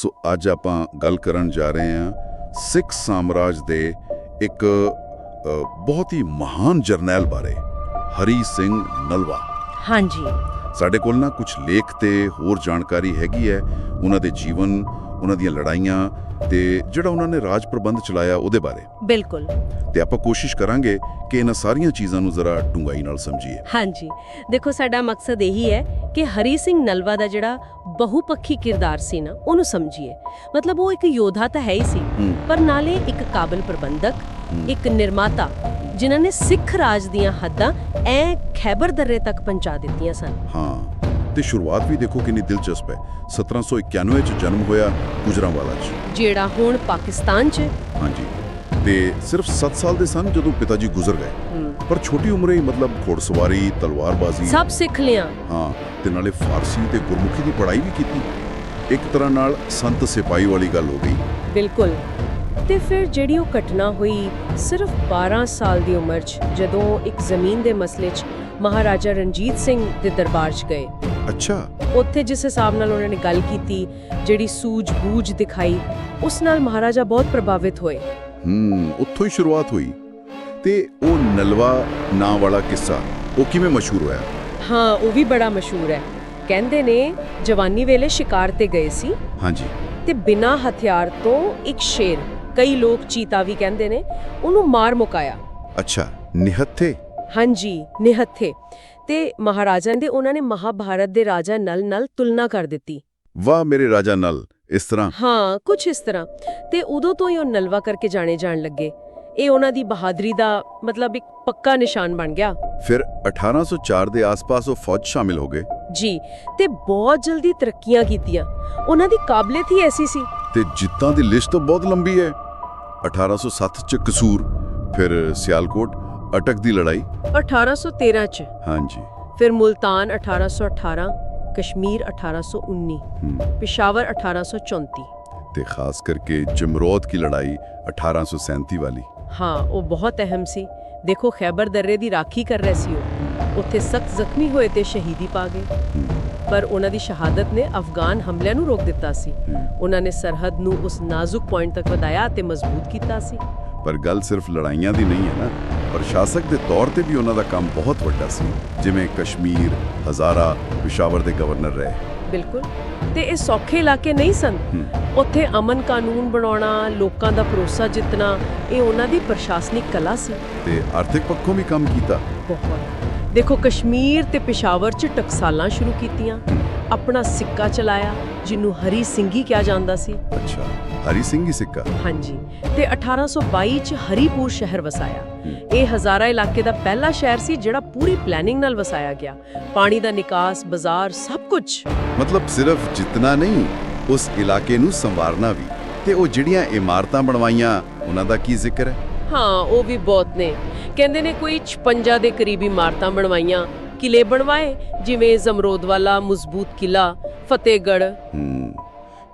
ਸੋ ਅੱਜ ਆਪਾਂ ਗੱਲ ਕਰਨ ਜਾ ਰਹੇ ਹਾਂ ਸਿੱਖ ਸਾਮਰਾਜ ਦੇ ਇੱਕ ਬਹੁਤ ਹੀ ਮਹਾਨ ਜਰਨੈਲ ਬਾਰੇ ਹਰੀ ਸਿੰਘ ਨਲਵਾ। ਹਾਂਜੀ। ਸਾਡੇ ਕੋਲ ਨਾ ਕੁਝ ਲੇਖ ਤੇ ਹੋਰ ਜਾਣਕਾਰੀ ਹੈਗੀ ਹੈ। ਉਹਨਾਂ ਦੇ ਜੀਵਨ ਉਹਨਾਂ ਦੀਆਂ ਲੜਾਈਆਂ ਤੇ ਜਿਹੜਾ ਉਹਨਾਂ ਨੇ ਰਾਜ ਪ੍ਰਬੰਧ ਚਲਾਇਆ ਉਹਦੇ ਬਾਰੇ। ਬਿਲਕੁਲ। ਤੇ ਆਪਾਂ ਕੋਸ਼ਿਸ਼ ਕਰਾਂਗੇ ਕਿ ਇਹਨਾਂ ਸਾਰੀਆਂ ਚੀਜ਼ਾਂ ਨੂੰ ਜ਼ਰਾ ਡੂੰਘਾਈ ਨਾਲ ਸਮਝੀਏ। ਹਾਂਜੀ। ਦੇਖੋ ਸਾਡਾ ਮਕਸਦ ਇਹੀ ਹੈ ਕਿ ਹਰੀ ਸਿੰਘ ਨਲਵਾ ਦਾ ਜਿਹੜਾ ਬਹੁਪੱਖੀ ਕਿਰਦਾਰ ਸੀ ਨਾ ਉਹਨੂੰ ਸਮਝੀਏ। ਮਤਲਬ ਉਹ ਇੱਕ ਯੋਧਾ ਤਾਂ ਹੈ ਹੀ ਸੀ ਪਰ ਨਾਲੇ ਇੱਕ ਕਾਬਲ ਪ੍ਰਬੰਧਕ ਇੱਕ ਨਿਰਮਾਤਾ ਜਿਨ੍ਹਾਂ ਨੇ ਸਿੱਖ ਰਾਜ ਦੀਆਂ ਹੱਦਾਂ ਐ ਖੈਬਰ ਦਰਰੇ ਤੱਕ ਪਹੁੰਚਾ ਦਿੱਤੀਆਂ ਸਨ। ਹਾਂ। ਤੇ ਸ਼ੁਰੂਆਤ ਵੀ ਦੇਖੋ ਕਿੰਨੀ ਦਿਲਚਸਪ ਹੈ। 1791 ਚ ਜਨਮ ਹੋਇਆ ਗੁਜਰਾਂਵਾਲਾ 'ਚ। ਜਿਹੜਾ ਹੁਣ ਪਾਕਿਸਤਾਨ 'ਚ। ਹਾਂਜੀ। ਤੇ ਸਿਰਫ 7 ਸਾਲ ਦੇ ਸਨ ਜਦੋਂ ਪਿਤਾ ਜੀ ਗੁਜ਼ਰ ਗਏ। ਪਰ ਛੋਟੀ ਉਮਰੇ ਹੀ ਮਤਲਬ ਘੋੜਸਵਾਰੀ ਤਲਵਾਰਬਾਜ਼ੀ। ਸਭ ਸਿੱਖ ਲਿਆ। ਹਾਂ ਤੇ ਨਾਲੇ ਫਾਰਸੀ ਤੇ ਗੁਰਮੁਖੀ ਦੀ ਪੜ੍ਹਾਈ ਵੀ ਕੀਤੀ। ਇੱਕ ਤਰ੍ਹਾਂ ਨਾਲ ਸੰਤ ਸਿਪਾਹੀ ਵਾਲੀ ਗੱਲ ਹੋ ਗਈ। ਬਿਲਕੁਲ। ਤੇ ਫਿਰ ਜਿਹੜੀ ਉਹ ਘਟਨਾ ਹੋਈ ਸਿਰਫ 12 ਸਾਲ ਦੀ ਉਮਰ 'ਚ ਜਦੋਂ ਇੱਕ ਜ਼ਮੀਨ ਦੇ ਮਸਲੇ 'ਚ ਮਹਾਰਾਜਾ ਰਣਜੀਤ ਸਿੰਘ ਦੇ ਦਰਬਾਰ 'ਚ ਗਏ। ਅੱਛਾ। ਉੱਥੇ ਜਿਸ ਹਿਸਾਬ ਨਾਲ ਉਹਨਾਂ ਨੇ ਗੱਲ ਕੀਤੀ ਜਿਹੜੀ ਸੂਝ-ਬੂਝ ਦਿਖਾਈ ਉਸ ਨਾਲ ਮਹਾਰਾਜਾ ਬਹੁਤ ਪ੍ਰਭਾਵਿਤ ਹੋਏ। ਹੂੰ ਉੱਥੋਂ ਹੀ ਸ਼ੁਰੂਆਤ ਹੋਈ। ਤੇ ਉਹ ਨਲਵਾ ਨਾਂ ਵਾਲਾ ਕਿੱਸਾ ਉਹ ਕਿਵੇਂ ਮਸ਼ਹੂਰ ਹੋਇਆ? ਹਾਂ ਉਹ ਵੀ ਬੜਾ ਮਸ਼ਹੂਰ ਹੈ। ਕਹਿੰਦੇ ਨੇ ਜਵਾਨੀ ਵੇਲੇ ਸ਼ਿਕਾਰ ਤੇ ਗਏ ਸੀ। ਹਾਂਜੀ। ਤੇ ਬਿਨਾਂ ਹਥਿਆਰ ਤੋਂ ਇੱਕ ਸ਼ੇਰ ਕਈ ਲੋਕ ਚੀਤਾ ਵੀ ਕਹਿੰਦੇ ਨੇ ਉਹਨੂੰ ਮਾਰ ਮੁਕਾਇਆ। ਅੱਛਾ ਨਿਹੱਥੇ? ਹਾਂਜੀ ਨਿਹੱਥੇ। ਤੇ ਮਹਾਰਾਜਾ ਦੇ ਉਹਨਾਂ ਨੇ ਮਹਾਭਾਰਤ ਦੇ ਰਾਜਾ ਨਲ ਨਾਲ ਤੁਲਨਾ ਕਰ ਦਿੱਤੀ। ਵਾਹ ਮੇਰੇ ਰਾਜਾ ਨਲ ਇਸ ਤਰ੍ਹਾਂ। ਹਾਂ ਕੁਝ ਇਸ ਤਰ੍ਹਾਂ। ਤੇ ਉਦੋਂ ਤੋਂ ਹੀ ਉਹ ਨਲਵਾ ਕਰਕੇ ਜਾਣੇ ਜਾਣ ਲੱਗੇ। ਇਹ ਉਹਨਾਂ ਦੀ ਬਹਾਦਰੀ ਦਾ ਮਤਲਬ ਇੱਕ ਪੱਕਾ ਨਿਸ਼ਾਨ ਬਣ ਗਿਆ। ਫਿਰ 1804 ਦੇ ਆਸ-ਪਾਸ ਉਹ ਫੌਜ ਸ਼ਾਮਿਲ ਹੋ ਗਏ। ਜੀ ਤੇ ਬਹੁਤ ਜਲਦੀ ਤਰੱਕੀਆਂ ਕੀਤੀਆਂ। ਉਹਨਾਂ ਦੀ ਕਾਬਲੀਅਤ ਹੀ ਐਸੀ ਸੀ। ਤੇ ਜਿੱਤਾਂ ਦੀ ਲਿਸਟ ਤਾਂ ਬਹੁਤ ਲੰਬੀ ਹੈ। 1807 ਚ ਕਸੂਰ ਫਿਰ ਸਿਆਲਕੋਟ ਅਟਕ ਦੀ ਲੜਾਈ? 1813 ਚ। ਹਾਂਜੀ। ਫਿਰ ਮੁਲਤਾਨ 1818 ਕਸ਼ਮੀਰ 1819 ਹੂੰ। ਪਿਸ਼ਾਵਰ 1834 ਤੇ ਖਾਸ ਕਰਕੇ ਜਮਰੋਦ ਕੀ ਲੜਾਈ 1837 ਵਾਲੀ। ਹਾਂ ਉਹ ਬਹੁਤ ਅਹਿਮ ਸੀ। ਦੇਖੋ ਖੈਬਰ ਦਰਰੇ ਦੀ ਰਾਖੀ ਕਰ ਰਹੇ ਸੀ ਉਹ। ਉੱਥੇ ਸਖਤ ਜ਼ਖਮੀ ਹੋਏ ਤੇ ਸ਼ਹੀਦੀ ਪਾ ਗਏ। ਪਰ ਉਹਨਾਂ ਦੀ ਸ਼ਹਾਦਤ ਨੇ ਅਫਗਾਨ ਹਮਲਿਆਂ ਨੂੰ ਰੋਕ ਦਿੱਤਾ ਸੀ। ਉਹਨਾਂ ਨੇ ਸਰਹੱਦ ਨੂੰ ਉਸ ਨਾਜ਼ੁਕ ਪੁਆਇੰਟ ਤੱਕ ਵਧਾਇਆ ਤੇ ਮਜ਼ਬੂਤ ਕੀਤਾ ਸੀ। ਪਰ ਗੱਲ ਸਿਰਫ ਲੜਾਈਆਂ ਦੀ ਨਹੀਂ ਹੈ ਨਾ। ਪ੍ਰਸ਼ਾਸਕ ਦੇ ਤੌਰ ਤੇ ਵੀ ਉਹਨਾਂ ਦਾ ਕੰਮ ਬਹੁਤ ਵੱਡਾ ਸੀ ਜਿਵੇਂ ਕਸ਼ਮੀਰ ਹਜ਼ਾਰਾ ਪਿਸ਼ਾਵਰ ਦੇ ਗਵਰਨਰ ਰਹੇ। ਬਿਲਕੁਲ। ਤੇ ਇਹ ਸੌਖੇ ਇਲਾਕੇ ਨਹੀਂ ਸਨ। ਉੱਥੇ ਅਮਨ ਕਾਨੂੰਨ ਬਣਾਉਣਾ ਲੋਕਾਂ ਦਾ ਭਰੋਸਾ ਜਿੱਤਣਾ ਇਹ ਉਹਨਾਂ ਦੀ ਪ੍ਰਸ਼ਾਸਨਿਕ ਕਲਾ ਸੀ। ਤੇ ਆਰਥਿਕ ਪੱਖੋਂ ਵੀ ਕੰਮ ਕੀਤਾ। ਬਹੁਤ। ਦੇਖੋ ਕਸ਼ਮੀਰ ਤੇ ਪਿਸ਼ਾਵਰ 'ਚ ਟਕਸਾਲਾਂ ਸ਼ੁਰੂ ਕੀਤੀਆਂ। ਆਪਣਾ ਸਿੱਕਾ ਚਲਾਇਆ ਜਿਹਨੂੰ ਹਰੀ ਸਿੰਘੀ ਕਿਹਾ ਜਾਂਦਾ ਸੀ। ਅੱਛਾ। ਹਰੀ ਸਿੰਘ ਹੀ ਸਿੱਕਾ। ਹਾਂਜੀ। ਤੇ 1822 ਚ ਹਰੀਪੁਰ ਸ਼ਹਿਰ ਵਸਾਇਆ। ਇਹ ਹਜ਼ਾਰਾ ਇਲਾਕੇ ਦਾ ਪਹਿਲਾ ਸ਼ਹਿਰ ਸੀ ਜਿਹੜਾ ਪੂਰੀ ਪਲੈਨਿੰਗ ਨਾਲ ਵਸਾਇਆ ਗਿਆ। ਪਾਣੀ ਦਾ ਨਿਕਾਸ ਬਾਜ਼ਾਰ ਸਭ ਕੁਝ ਮਤਲਬ ਸਿਰਫ ਜਿੱਤਣਾ ਨਹੀਂ ਉਸ ਇਲਾਕੇ ਨੂੰ ਸੰਵਾਰਨਾ ਵੀ। ਤੇ ਉਹ ਜਿਹੜੀਆਂ ਇਮਾਰਤਾਂ ਬਣਵਾਈਆਂ ਉਹਨਾਂ ਦਾ ਕੀ ਜ਼ਿਕਰ ਹੈ? ਹਾਂ ਉਹ ਵੀ ਬਹੁਤ ਨੇ। ਕਹਿੰਦੇ ਨੇ ਕੋਈ 56 ਦੇ ਕਰੀਬ ਇਮਾਰਤਾਂ ਬਣਵਾਈਆਂ ਕਿਲੇ ਬਣਵਾਏ ਜਿਵੇਂ ਜ਼ਮਰੋਦ ਵਾਲਾ ਮਜ਼ਬੂਤ ਕਿਲਾ ਫਤਿਹਗੜ੍ਹ।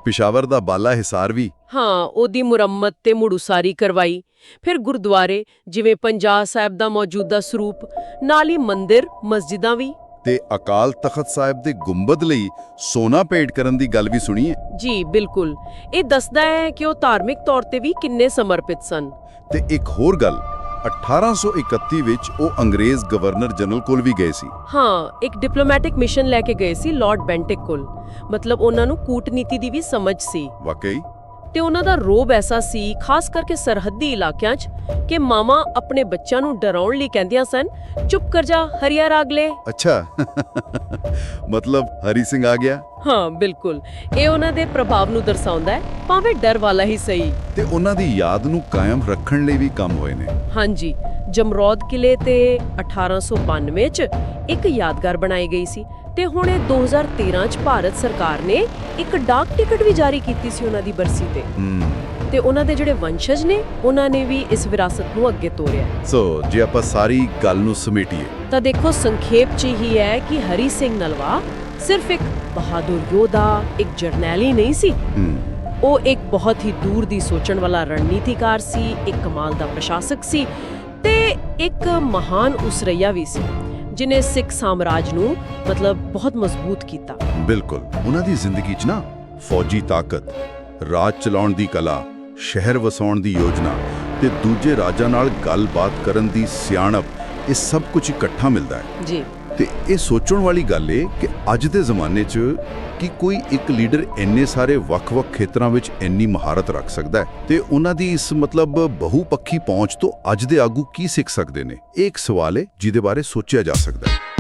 ਪਿਸ਼ਾਵਰ ਦਾ ਬਾਲਾ ਹਿਸਾਰ ਵੀ। ਹਾਂ ਉਹਦੀ ਮੁਰੰਮਤ ਤੇ ਮੁੜੂਸਾਰੀ ਕਰਵਾਈ। ਫਿਰ ਗੁਰਦੁਆਰੇ ਜਿਵੇਂ ਪੰਜਾ ਸਾਹਿਬ ਦਾ ਮੌਜੂਦਾ ਸਰੂਪ ਨਾਲ ਹੀ ਮੰਦਿਰ ਮਸਜਿਦਾਂ ਵੀ। ਤੇ ਅਕਾਲ ਤਖਤ ਸਾਹਿਬ ਦੇ ਗੁੰਬਦ ਲਈ ਸੋਨਾ ਭੇਟ ਕਰਨ ਦੀ ਗੱਲ ਵੀ ਸੁਣੀ ਹੈ। ਜੀ ਬਿਲਕੁਲ। ਇਹ ਦੱਸਦਾ ਹੈ ਕਿ ਉਹ ਧਾਰਮਿਕ ਤੌਰ ਤੇ ਵੀ ਕਿੰਨੇ ਸਮਰਪਿਤ ਸਨ। ਤੇ ਇੱਕ ਹੋਰ ਗੱਲ 1831 ਵਿੱਚ ਉਹ ਅੰਗਰੇਜ਼ ਗਵਰਨਰ ਜਨਰਲ ਕੋਲ ਵੀ ਗਏ ਸੀ। ਹਾਂ ਇੱਕ ਡਿਪਲੋਮੈਟਿਕ ਮਿਸ਼ਨ ਲੈ ਕੇ ਗਏ ਸੀ ਲਾਰਡ ਬੈਂਟਿਕ ਕੋਲ। ਮਤਲਬ ਉਹਨਾਂ ਨੂੰ ਕੂਟਨੀਤੀ ਦੀ ਵੀ ਸਮਝ ਸੀ। ਵਾਕਈ? ਤੇ ਉਹਨਾਂ ਦਾ ਰੋਬ ਐਸਾ ਸੀ ਖਾਸ ਕਰਕੇ ਸਰਹੱਦੀ ਇਲਾਕਿਆਂ 'ਚ ਕਿ ਮਾਮਾ ਆਪਣੇ ਬੱਚਿਆਂ ਨੂੰ ਡਰਾਉਣ ਲਈ ਕਹਿੰਦੀਆਂ ਸਨ ਚੁੱਪ ਕਰ ਜਾ ਹਰੀਆ ਰਾਗ ਲੈ। ਅੱਛਾ। ਮਤਲਬ ਹਰੀ ਸਿੰਘ ਆ ਗਿਆ? ਹਾਂ ਬਿਲਕੁਲ। ਇਹ ਉਹਨਾਂ ਦੇ ਪ੍ਰਭਾਵ ਨੂੰ ਦਰਸਾਉਂਦਾ ਹੈ ਭਾਵੇਂ ਡਰ ਵਾਲਾ ਹੀ ਸਹੀ। ਤੇ ਉਹਨਾਂ ਦੀ ਯਾਦ ਨੂੰ ਕਾਇਮ ਰੱਖਣ ਲਈ ਵੀ ਕੰਮ ਹੋਏ ਨੇ। ਹਾਂਜੀ। ਜਮਰੌਦ ਕਿਲੇ ਤੇ 1892 ਚ ਇੱਕ ਯਾਦਗਾਰ ਬਣਾਈ ਗਈ ਸੀ ਤੇ ਹੁਣ ਇਹ 2013 ਚ ਭਾਰਤ ਸਰਕਾਰ ਨੇ ਇੱਕ ਡਾਕ ਟਿਕਟ ਵੀ ਜਾਰੀ ਕੀਤੀ ਸੀ ਉਹਨਾਂ ਦੀ ਬਰਸੀ ਤੇ। ਤੇ ਉਹਨਾਂ ਦੇ ਜਿਹੜੇ ਵੰਸ਼ਜ ਨੇ ਉਹਨਾਂ ਨੇ ਵੀ ਇਸ ਵਿਰਾਸਤ ਨੂੰ ਅੱਗੇ ਤੋਰਿਆ। ਸੋ ਜੇ ਆਪਾਂ ਸਾਰੀ ਗੱਲ ਨੂੰ ਸਮੇਟੀਏ। ਤਾਂ ਦੇਖੋ ਸੰਖੇਪ ਚ ਹੀ ਹੈ ਕਿ ਹਰੀ ਸਿੰਘ ਨਲਵਾ ਸਿਰਫ ਇੱਕ ਬਹਾਦਰ ਯੋਧਾ ਇੱਕ ਜਰਨੈਲ ਨਹੀਂ ਸੀ। ਉਹ ਇੱਕ ਬਹੁਤ ਹੀ ਦੂਰ ਦੀ ਸੋਚਣ ਵਾਲਾ ਰਣਨੀਤੀਕਾਰ ਸੀ ਇੱਕ ਕਮਾਲ ਦਾ ਪ੍ਰਸ਼ਾਸਕ ਸੀ ਤੇ ਇੱਕ ਮਹਾਨ ਉਸਰਈਆ ਵੀ ਸੀ। ਜਿਨੇ ਸਿੱਖ ਸਾਮਰਾਜ ਨੂੰ ਮਤਲਬ ਬਹੁਤ ਮਜ਼ਬੂਤ ਕੀਤਾ। ਬਿਲਕੁਲ। ਉਹਨਾਂ ਦੀ ਜ਼ਿੰਦਗੀ 'ਚ ਨਾ ਫੌਜੀ ਤਾਕਤ ਰਾਜ ਚਲਾਉਣ ਦੀ ਕਲਾ ਸ਼ਹਿਰ ਵਸਾਉਣ ਦੀ ਯੋਜਨਾ ਤੇ ਦੂਜੇ ਰਾਜਾਂ ਨਾਲ ਗੱਲਬਾਤ ਕਰਨ ਦੀ ਸਿਆਣਪ ਇਹ ਸਭ ਕੁਝ ਇਕੱਠਾ ਮਿਲਦਾ ਹੈ। ਜੀ। ਤੇ ਇਹ ਸੋਚਣ ਵਾਲੀ ਗੱਲ ਏ ਕਿ ਅੱਜ ਦੇ ਜ਼ਮਾਨੇ 'ਚ ਕਿ ਕੋਈ ਇੱਕ ਲੀਡਰ ਇੰਨੇ ਸਾਰੇ ਵੱਖ-ਵੱਖ ਖੇਤਰਾਂ ਵਿੱਚ ਇੰਨੀ ਮਹਾਰਤ ਰੱਖ ਸਕਦਾ ਹੈ ਤੇ ਉਹਨਾਂ ਦੀ ਇਸ ਮਤਲਬ ਬਹੁਪੱਖੀ ਪਹੁੰਚ ਤੋਂ ਅੱਜ ਦੇ ਆਗੂ ਕੀ ਸਿੱਖ ਸਕਦੇ ਨੇ? ਇਹ ਇੱਕ ਸਵਾਲ ਏ ਜਿਹਦੇ ਬਾਰੇ ਸੋਚਿਆ ਜਾ ਸਕਦਾ ਹੈ।